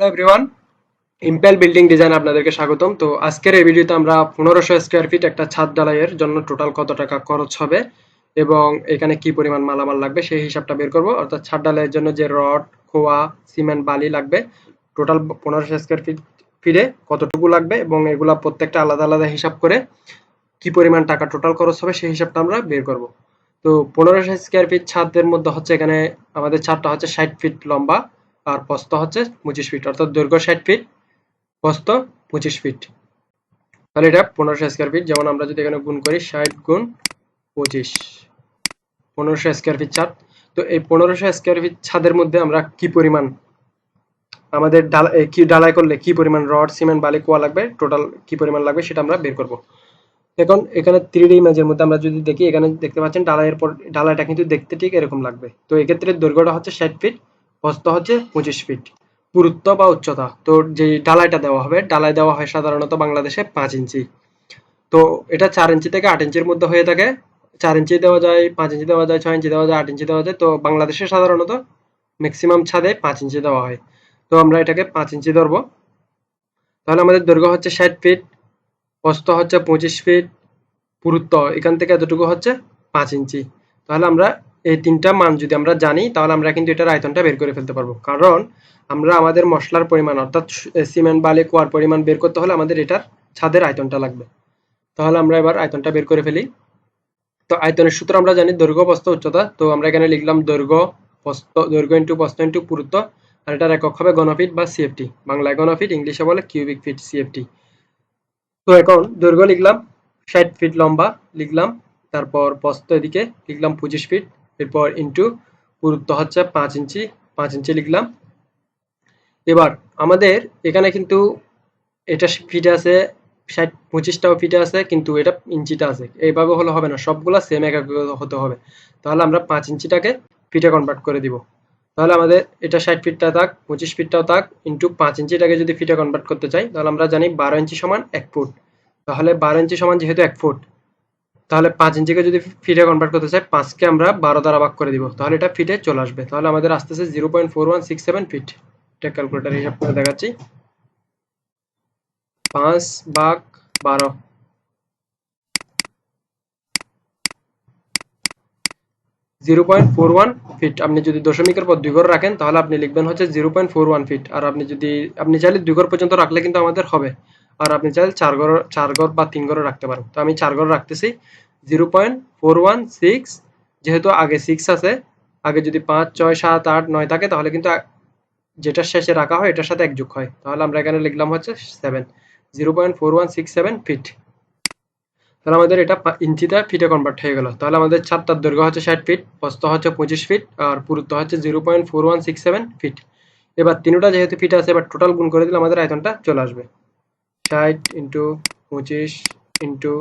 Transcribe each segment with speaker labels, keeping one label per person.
Speaker 1: Hello everyone Impel building design আপনাদেরকে স্বাগতম। তো আজকের এই ভিডিওতে আমরা পনেরোশো স্কোয়ার ফিট একটা ছাদ ঢালাইয়ের জন্য টোটাল কত টাকা খরচ হবে এবং এখানে কি পরিমাণ মালামাল লাগবে সেই হিসাবটা বের করব। অর্থাৎ ছাদ ঢালাইয়ের জন্য যে রড, খোয়া, সিমেন্ট, বালি লাগবে টোটাল পনেরোশো স্কোয়ার ফিট ফিটে কতটুকু লাগবে এবং এগুলা প্রত্যেকটা আলাদা আলাদা হিসাব করে কি পরিমাণ টাকা টোটাল খরচ হবে সেই হিসাবটা আমরা বের করব। তো পনেরোশো স্কোয়ার ফিট ছাদের মধ্যে হচ্ছে এখানে আমাদের ছাদটা হচ্ছে ষাট ফিট লম্বা। আর প্রস্ত হচ্ছে পঁচিশ ফিট, অর্থাৎ দৈর্ঘ্য ষাট ফিট প্রস্ত পঁচিশ ফিট। তাহলে এটা পনেরোশো স্কোয়ার ফিট যেমন আমরা যদি এখানে গুণ করি ষাট গুণ পঁচিশ, পনেরোশো স্কোয়ার ফিট ছাদ। তো এই পনেরোশো স্কোয়ার ফিট ছাদের মধ্যে আমরা কি পরিমাণ, আমাদের ডালা কি ডালাই করলে কি পরিমাণ রড, সিমেন্ট, বালি, কোয়া লাগবে টোটাল কি পরিমাণ লাগবে সেটা আমরা বের করব। এখন এখানে থ্রি ডি ইমেজের মধ্যে আমরা যদি দেখি, এখানে দেখতে পাচ্ছেন ডালাইয়ের পর, ডালাইটা কিন্তু দেখতে ঠিক এরকম লাগবে। তো এক্ষেত্রে দৈর্ঘ্যটা হচ্ছে ষাট ফিট প্রস্থ হচ্ছে পঁচিশ ফিট পুরুত্ব বা উচ্চতা। তো যে ডালাইটা দেওয়া হবে ডালাই দেওয়া হয় সাধারণত বাংলাদেশে পাঁচ ইঞ্চি। তো এটা চার ইঞ্চি থেকে আট ইঞ্চির মধ্যে হয়ে থাকে। চার ইঞ্চি দেওয়া যায়, পাঁচ ইঞ্চি দেওয়া যায়, ছয় ইঞ্চি দেওয়া যায়, আট ইঞ্চি দেওয়া যায়। তো বাংলাদেশে সাধারণত ম্যাক্সিমাম ছাদে পাঁচ ইঞ্চি দেওয়া হয়। তো আমরা এটাকে পাঁচ ইঞ্চি ধরবো। তাহলে আমাদের দৈর্ঘ্য হচ্ছে ষাট ফিট প্রস্থ হচ্ছে পঁচিশ ফিট পুরুত্ব এখান থেকে এতটুকু হচ্ছে পাঁচ ইঞ্চি। তাহলে আমরা এই তিনটা মান যদি আমরা জানি, তাহলে আমরা কিন্তু এটার আয়তনটা বের করে ফেলতে পারব। কারণ আমরা আমাদের মশলার পরিমাণ, অর্থাৎ সিমেন্ট, বালি, কোয়ার পরিমাণ বের করতে হলে আমাদের এটার ছাদের আয়তনটা লাগবে। তাহলে আমরা এবার আয়তনটা বের করে ফেলি। তো আয়তনের সূত্র আমরা জানি, দৈর্ঘ্য, প্রস্থ, উচ্চতা। তো আমরা এখানে লিখলাম দৈর্ঘ্য, প্রস্থ, দৈর্ঘ্য ইন্টু প্রস্থ ইন্টু পুরুত্ব। আর এটার একক হবে ঘনফিট বা সিএফটি বাংলায় ঘনফিট, ইংলিশে বলে কিউবিক ফিট সিএফটি তো এখন দৈর্ঘ্য লিখলাম, ষাট ফিট লম্বা লিখলাম, তারপর প্রস্থ এদিকে লিখলাম পঁচিশ ফিট এরপর ইন্টু পুরুত্ব হচ্ছে পাঁচ ইঞ্চি পাঁচ ইঞ্চি লিখলাম। এবার আমাদের এখানে কিন্তু এটা ফিটে আছে, ষাট পঁচিশটাও ফিটে আছে, কিন্তু এটা ইঞ্চিটা আছে। এইভাবে হলে হবে না, সবগুলা সেম এক হতে হবে। তাহলে আমরা পাঁচ ইঞ্চিটাকে ফিটে কনভার্ট করে দিব। তাহলে আমাদের এটা ষাট ফিটটা থাক, পঁচিশ ফিটটাও থাক ইন্টু পাঁচ ইঞ্চিটাকে যদি ফিটে কনভার্ট করতে চাই, তাহলে আমরা জানি বারো ইঞ্চি সমান এক ফুট তাহলে বারো ইঞ্চি সমান যেহেতু এক ফুট তাহলে পাঁচ ইঞ্চিকে যদি ফিটে কনভার্ট করতে চাই, পাঁচকে আমরা বারো দ্বারা ভাগ করে দিব। তাহলে এটা ফিটে চলে আসবে। তাহলে আমাদের আসতেছে zero point four one six seven feet এটা ক্যালকুলেটার হিসাব করে দেখাচ্ছি। পাঁচ ভাগ বারো। Zero point four one feet আপনি যদি দশমিকের পর দুই ঘর রাখেন, তাহলে আপনি লিখবেন হচ্ছে zero point four one feet আর আপনি যদি, আপনি চাইলে দুই ঘর পর্যন্ত রাখলে কিন্তু আমাদের হবে। আর আপনি চাইলে চার ঘর চার ঘর বা তিন ঘরে রাখতে পারেন। তো আমি চার ঘর রাখতেছি। Zero point four one six যেহেতু আগে সিক্স আছে, আগে যদি পাঁচ, ছয়, সাত, আট, নয় থাকে, তাহলে কিন্তু যেটা শেষে রাখা হয়, এটার সাথে এক যোগ হয়। তাহলে আমরা এখানে লিখলাম হচ্ছে seven zero point four one six seven feet তাহলে আমাদের এটা ইঞ্চিতে ফিটে কনভার্ট হয়ে গেল। তাহলে আমাদের ছাদটার দৈর্ঘ্য হচ্ছে ষাট ফিট প্রস্ত হচ্ছে পঁচিশ ফিট আর পুরুত্ব হচ্ছে zero point four one six seven feet এবার তিনটা যেহেতু ফিট আছে, এবার টোটাল গুণ করে দিলে আমাদের আয়তনটা চলে আসবে। ষাট ইন্টু পঁচিশ into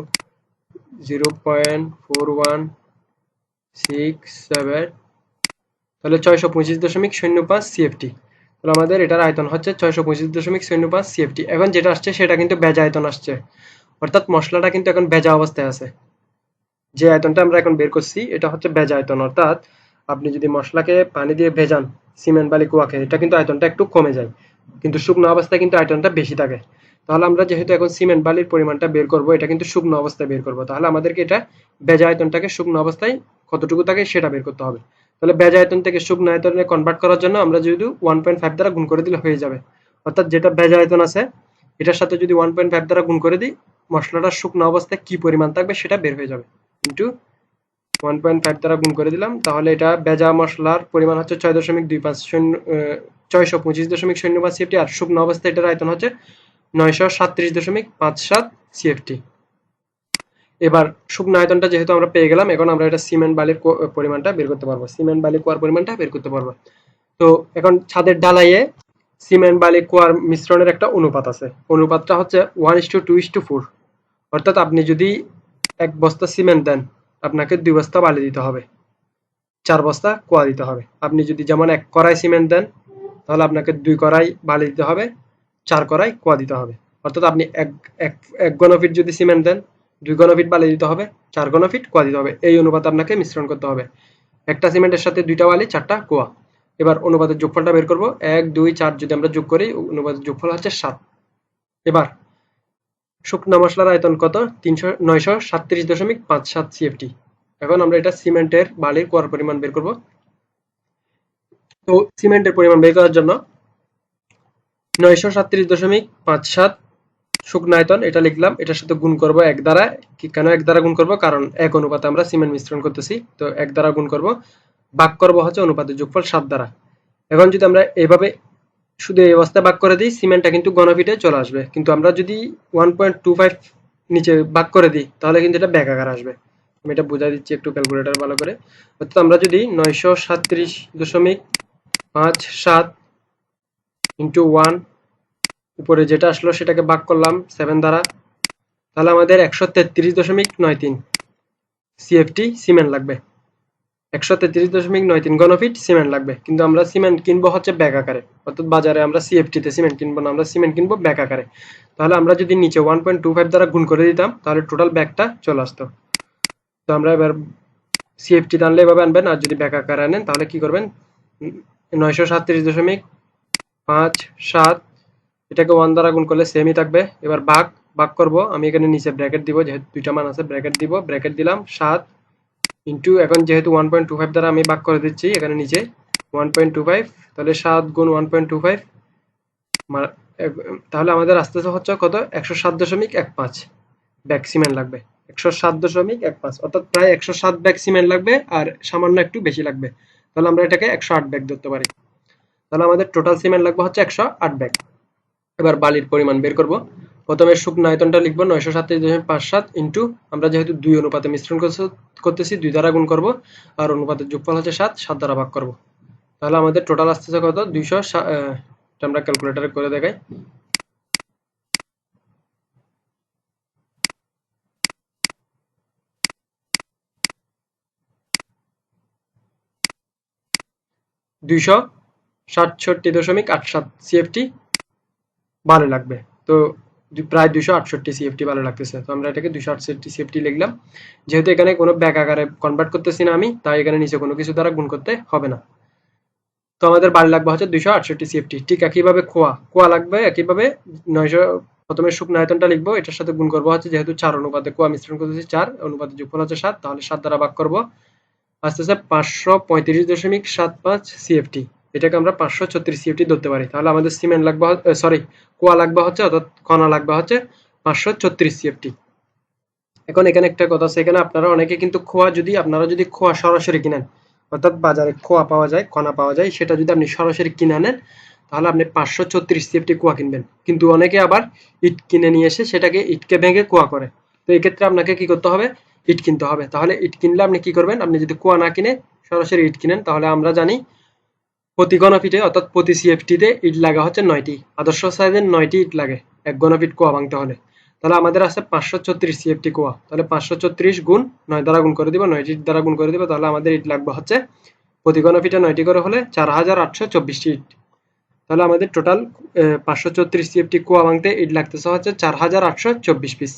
Speaker 1: zero point four one six seven তাহলে ছয়শো পঁচিশ দশমিক শূন্য পাঁচ সিএফটি তাহলে আমাদের এটার আয়তন হচ্ছে ছয়শো পঁচিশ দশমিক শূন্য পাঁচ সিএফটি এখন যেটা আসছে, সেটা কিন্তু বেজা আয়তন আসছে। অর্থাৎ মশলাটা কিন্তু এখন বেজা অবস্থায় আছে। যে আয়তনটা আমরা এখন বের করছি, এটা হচ্ছে ভেজা আয়তন। অর্থাৎ আপনি যদি মশলাকে পানি দিয়ে ভেজান, সিমেন্ট বালি কুয়াকে এটা কিন্তু আয়তনটা একটু কমে যায়। কিন্তু শুকনো অবস্থায় কিন্তু আয়তনটা বেশি থাকে। তাহলে আমরা যেহেতু এখন সিমেন্ট বালির পরিমাণটা বের করব, এটা কিন্তু শুকনো অবস্থায় বের করব। তাহলে আমাদেরকে এটা ভেজা আয়তনটাকে শুকনো অবস্থায় কতটুকু থাকে সেটা বের করতে হবে। তাহলে ভেজা আয়তন থেকে শুকনো আয়তনে কনভার্ট করার জন্য আমরা যদি ওয়ান পয়েন্ট ফাইভ দ্বারা গুণ করে দিলে হয়ে যাবে। অর্থাৎ যেটা ভেজা আয়তন আছে, এটার সাথে যদি ওয়ান পয়েন্ট ফাইভ দ্বারা গুণ করে দিই, মশলাটা শুকনো অবস্থায় কি পরিমাণ থাকবে সেটা বের হয়ে যাবে। ইন্টু ওয়ান পয়েন্ট ফাইভ দ্বারা গুণ করে দিলাম, তাহলে এটা বেজা মশলার পরিমাণ হচ্ছে ছয় দশমিক দুই পাঁচ শূন্য ছয়শো পঁচিশ দশমিক শূন্য পাঁচ সিএফটি আর শুকনো অবস্থায় এটার আয়তন হচ্ছে নয়শো সাতত্রিশ দশমিক পাঁচ সাত সিএফটি এবার শুকনো আয়তনটা যেহেতু আমরা পেয়ে গেলাম, এখন আমরা এটা সিমেন্ট বালির পরিমাণটা বের করতে পারব। সিমেন্ট বালি কোয়ার পরিমাণটা বের করতে পারব। তো এখন ছাদের ঢালাইয়ে সিমেন্ট বালি কোয়ার মিশ্রণের একটা অনুপাত আছে। অনুপাতটা হচ্ছে one is to two is to four অর্থাৎ আপনি যদি এক বস্তা সিমেন্ট দেন, আপনাকে দুই বস্তা বালি দিতে হবে, চার বস্তা কোয়া দিতে হবে। আপনি যদি যেমন এক কড়াই সিমেন্ট দেন, তাহলে আপনাকে দুই কড়াই বালি দিতে হবে চার কড়াই কোয়া দিতে হবে। অর্থাৎ আপনি এক এক ঘনফিট যদি সিমেন্ট দেন, দুই ঘনফিট বালি দিতে হবে, চার ঘনফিট কোয়া দিতে হবে। এই অনুপাতে আপনাকে মিশ্রণ করতে হবে। একটা সিমেন্টের সাথে দুইটা বালি, চারটা কোয়া। এবার অনুপাতের যোগফলটা বের করব। এক, দুই, চার যদি আমরা যোগ করি, অনুপাতের যোগফল হচ্ছে সাত। এবার শুকনা মশলার আয়তন কত? তিনশো, নয়শো সাতত্রিশ দশমিক পাঁচ সাত সিএফটি এখন আমরা এটা সিমেন্টের বালির কোয়ার পরিমাণ বের করব। তো সিমেন্টের পরিমাণ বের করার জন্য নয়শো সাতত্রিশ দশমিক পাঁচ সাত শুকনা আয়তন এটা লিখলাম। এটার সাথে গুণ করব এক দ্বারা। কেন এক দ্বারা গুণ করব? কারণ এক অনুপাতে আমরা সিমেন্ট মিশ্রণ করতেছি, তো এক দ্বারা গুণ করব। ভাগ করব হচ্ছে অনুপাতের যোগফল সাত দ্বারা। এখন যদি আমরা এইভাবে শুধু এই অবস্থায় ভাগ করে দিই, সিমেন্টটা কিন্তু ঘনফিটে চলে আসবে। কিন্তু আমরা যদি ওয়ান পয়েন্ট টু ফাইভ নিচে ভাগ করে দিই, তাহলে কিন্তু এটা ব্যাক আকার আসবে। আমি এটা বোঝা দিচ্ছি একটু ক্যালকুলেটার ভালো করে। অর্থাৎ আমরা যদি নয়শো সাতত্রিশ দশমিক পাঁচ সাত ইন্টু ওয়ান উপরে যেটা আসলো সেটাকে ভাগ করলাম সেভেন দ্বারা। তাহলে আমাদের একশো তেত্রিশ দশমিক নয় তিন সিএফটি সিমেন্ট লাগবে। একশো তেত্রিশ দশমিক নয় তিন ঘনফিট সিমেন্ট লাগবে। কিন্তু আমরা সিমেন্ট কিনবো হচ্ছে ব্যাগ আকারে। অর্থাৎ বাজারে আমরা সিএফটিতে সিমেন্ট কিনবো না, আমরা সিমেন্ট কিনবো ব্যাগ আকারে। তাহলে আমরা যদি নিচে ওয়ান পয়েন্ট টু ফাইভ দ্বারা গুণ করে দিতাম, তাহলে টোটাল ব্যাগটা চলে আসতো। তো আমরা এবার সিএফটি আনলে এভাবে আনবেন, আর যদি ব্যাগ আকারে আনেন, তাহলে কি করবেন? নয়শো সাতত্রিশ দশমিক পাঁচ, সাত, এটাকে ওয়ান দ্বারা গুণ করলে সেমই থাকবে। এবার ভাগ ভাগ করব। আমি এখানে নিচে ব্র্যাকেট দিব, যেহেতু দুইটা মান আছে ব্র্যাকেট দিব ব্র্যাকেট দিলাম, সাত ইন্টু এখন যেহেতু ওয়ান পয়েন্ট টু ফাইভ দ্বারা আমি ভাগ করে দিচ্ছি, এখানে নিচে ওয়ান পয়েন্ট টু ফাইভ তাহলে সাত গুণ ওয়ান পয়েন্ট টু ফাইভ তাহলে আমাদের আস্তে আস্তে হচ্ছে কত? একশো সাত দশমিক এক পাঁচ ব্যাগ সিমেন্ট লাগবে। একশো সাত দশমিক এক পাঁচ, অর্থাৎ প্রায় একশো সাত ব্যাগ সিমেন্ট লাগবে আর সামান্য একটু বেশি লাগবে। তাহলে আমরা এটাকে একশো আট ব্যাগ ধরতে পারি। তাহলে আমাদের টোটাল সিমেন্ট লাগবে হচ্ছে একশো আট ব্যাগ। এবার বালির পরিমাণ বের করব। প্রথমে শুকনো আয়তনটা লিখব নয়শো সাতত্রিশ দশমিক পাঁচ সাত ইন্টু আমরা যেহেতু দুই অনুপাতে মিশ্রণ করতেছি, দুই দ্বারা গুণ করব, আর অনুপাতের যোগফল হচ্ছে সাত সাত দ্বারা ভাগ করব। তাহলে আমাদের টোটাল আসতেছে কত? দুইশো আমরা ক্যালকুলেটারে করে দেখাই। দুইশো সাতষট্টি দশমিক আট সাত সিএফটি ভালো লাগবে। তো প্রায় দুশো আটষট্টি সিএফটি ভালো লাগতেছে। তো আমরা এটাকে দুশো আটষট্টি সিএফটি লিখলাম। যেহেতু এখানে কোনো ব্যাক আকারে কনভার্ট করতেছি না আমি, তাই এখানে নিচে কোনো কিছু দ্বারা গুণ করতে হবে না। তো আমাদের বাড়ি লাগবে হচ্ছে দুশো আটষট্টি সিএফটি ঠিক একইভাবে খোয়া। খোয়া লাগবে, একইভাবে নয়শো, প্রথমে শুকনো আয়তনটা লিখব, এটার সাথে গুণ করব হচ্ছে যেহেতু চার অনুপাতে কোয়া মিশ্রণ করতেছি চার, অনুপাতে যোগফল হচ্ছে সাত, তাহলে সাত দ্বারা ভাগ করব। আস্তে আস্তে পাঁচশো পঁয়ত্রিশ দশমিক সাত পাঁচ সিএফটি এটাকে আমরা পাঁচশো ছত্রিশ সিএফটি ধরতে পারি। তাহলে আমাদের সিমেন্ট লাগবে সরি কুয়া লাগবে হচ্ছে অর্থাৎ কণা লাগবে হচ্ছে পাঁচশো ছত্রিশ সিএফটি এখন এখানে একটা কথা আছে, এখানে আপনারা অনেকে কিন্তু খোয়া যদি, আপনারা যদি খোয়া সরাসরি কিনেন, অর্থাৎ বাজারে খোয়া পাওয়া যায় কণা পাওয়া যায়, সেটা যদি আপনি সরাসরি কিনে আনেন তাহলে আপনি পাঁচশো ছত্রিশ সিএফটি কোয়া কিনবেন। কিন্তু অনেকে আবার ইট কিনে নিয়ে এসে সেটাকে ইটকে ভেঙে কুয়া করে। তো এক্ষেত্রে আপনাকে কি করতে হবে? ইট কিনতে হবে। তাহলে ইট কিনলে আপনি কি করবেন? আপনি যদি কুয়া না কিনে সরাসরি ইট কিনেন, তাহলে আমরা জানি প্রতি ঘনফিটে অর্থাৎ প্রতি সিএফটিতে ইট লাগা হচ্ছে নয়টি। আদর্শ সাইজের নয়টি ইট লাগে এক ঘনফিট কোয়া ভাঙতে হলে। তাহলে আমাদের আছে পাঁচশো ছত্রিশ সিএফটি কোয়া। তাহলে পাঁচশো ছত্রিশ গুণ নয় দ্বারা গুণ করে দিব, নয়টি ইট দ্বারা গুণ করে দিব, তাহলে আমাদের ইট লাগবে হচ্ছে প্রতি ঘনফিটে নয়টি করে হলে চার হাজার আটশো চব্বিশটি ইট। তাহলে আমাদের টোটাল পাঁচশো ছত্রিশ সিএফটি কুয়া ভাঙতে ইট লাগতেছে হচ্ছে চার হাজার আটশো চব্বিশ পিস।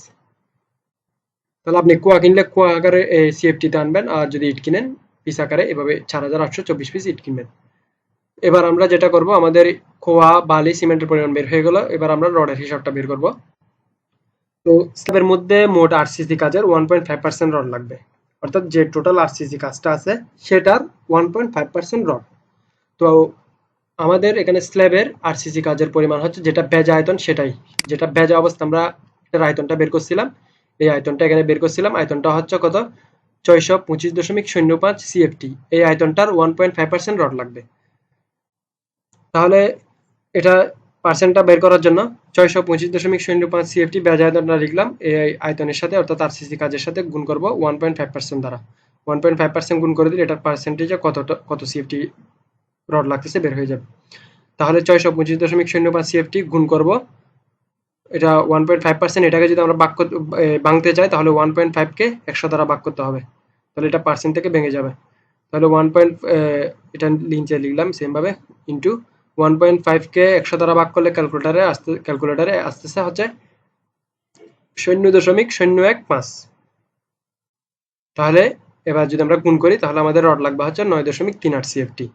Speaker 1: তাহলে আপনি কুয়া কিনলে কুয়া আকারে সিএফটিতে আনবেন, আর যদি ইট কিনেন, পিস আকারে এভাবে চার হাজার আটশো চব্বিশ পিস ইট কিনবেন। এবার আমরা যেটা করব, আমাদের খোয়া, বালি, সিমেন্টের পরিমাণ বের হয়ে গেল। এবার আমরা রডের হিসাবটা বের করব। তো স্ল্যাবের মধ্যে মোট আরসিসি কাজের one point five percent rod লাগবে। অর্থাৎ যে টোটাল আরসিসি কাজটা আছে, সেটার one point five percent rod. তো আমাদের এখানে স্ল্যাবের আরসিসি কাজের পরিমাণ হচ্ছে যেটা ভেজা আয়তন, সেটাই। যেটা ভেজা অবস্থা আমরা এটার আয়তনটা বের করছিলাম। এই আয়তনটা এখানে বের করছিলাম। আয়তনটা হচ্ছে কত? ছয়শো পঁচিশ দশমিক শূন্য পাঁচ সিএফটি এই আয়তনটার one point five percent rod লাগবে। তাহলে এটা পার্সেন্টটা বের করার জন্য ছয়শো পঁচিশ দশমিক শূন্য পাঁচ সিএফটি ব্যাজ আয়তনটা লিখলাম এই আয়তনের সাথে, অর্থাৎ আর সিসি কাজের সাথে গুণ করব ওয়ান পয়েন্ট ফাইভ পার্সেন্ট দ্বারা। ওয়ান পয়েন্ট ফাইভ পার্সেন্ট গুণ করে দিলে এটার পার্সেন্টেজে কতটা, কত সিএফটি রড লাগতেছে বের হয়ে যাবে। তাহলে ছয়শো পঁচিশ দশমিক শূন্য পাঁচ সিএফটি গুণ করব। এটা ওয়ান পয়েন্ট ফাইভ পার্সেন্ট এটাকে যদি আমরা বাক ভাঙতে চাই তাহলে ওয়ান পয়েন্ট ফাইভকে একশো দ্বারা বাক করতে হবে। তাহলে এটা পার্সেন্ট থেকে ভেঙে যাবে। তাহলে ওয়ান পয়েন্ট এটা লিঞ্চে লিখলাম সেমভাবে ইন্টু ওয়ান পয়েন্ট ফাইভকে একশো দ্বারা ভাগ করলে ক্যালকুলেটারে আসতে ক্যালকুলেটারে আসতেছে হচ্ছে শূন্য দশমিক শূন্য এক পাঁচ। তাহলে এবার যদি আমরা গুণ করি, তাহলে আমাদের রড লাগবে হচ্ছে নয় দশমিক তিন আট সিএফটি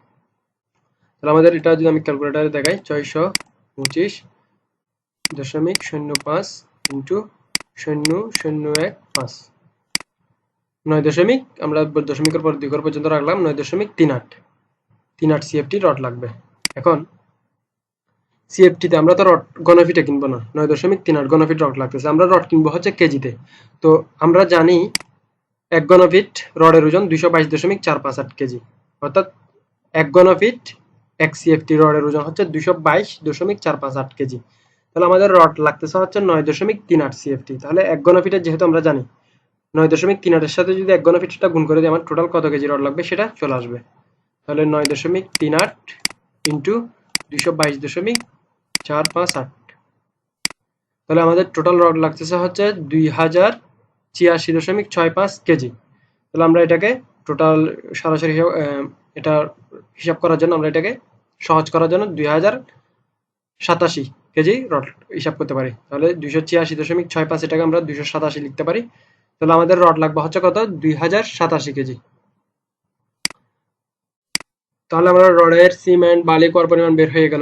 Speaker 1: তাহলে আমাদের এটা যদি আমি ক্যালকুলেটারে দেখাই, ছয়শো পঁচিশ দশমিক শূন্য পাঁচ ইন্টু শূন্য শূন্য এক পাঁচ। নয় দশমিক, আমরা দশমিকের পর দুই ঘর পর্যন্ত রাখলাম, নয় দশমিক তিন আট। তিন আট সিএফটি রড লাগবে। এখন সিএফটিতে আমরা তো রড গণফিটে কিনবো না, নয় দশমিক তিন আট গণফিট রড লাগতেছে, আমরা রড কিনবো হচ্ছে কেজিতে। তো আমরা জানি এক গণফিট রডের ওজন দুইশো বাইশ দশমিক চার পাঁচ আট কেজি, অর্থাৎ এক গণফিট এক সিএফটি রডের ওজন হচ্ছে দুইশো বাইশ দশমিক চার পাঁচ আট কেজি। তাহলে আমাদের রড লাগতেছে হচ্ছে নয় দশমিক তিন আট সিএফটি তাহলে এক গণফিটের যেহেতু আমরা জানি, নয় দশমিক তিন আটের সাথে যদি এক ঘনফিটটা গুণ করে দিই, আমার টোটাল কত কেজি রড লাগবে সেটা চলে আসবে। তাহলে নয় দশমিক তিন আট ইন্টু দুশো বাইশ দশমিক চার পাঁচ আট। তাহলে আমাদের টোটাল রড লাগতেছে হচ্ছে দুই হাজার ছিয়াশি দশমিক ছয় পাঁচ কেজি। তাহলে আমরা এটাকে টোটাল সরাসরি হিসাব এটা হিসাব করার জন্য আমরা এটাকে সহজ করার জন্য দুই হাজার সাতাশি কেজি রড হিসাব করতে পারি। তাহলে দুইশো ছিয়াশি দশমিক ছয় পাঁচ এটাকে আমরা দুইশো সাতাশি লিখতে পারি। তাহলে আমাদের রড লাগবে হচ্ছে কত? দুই হাজার সাতাশি কেজি। তাহলে আমরা রডের সিমেন্ট বালি কর পরিমাণ বের হয়ে গেল।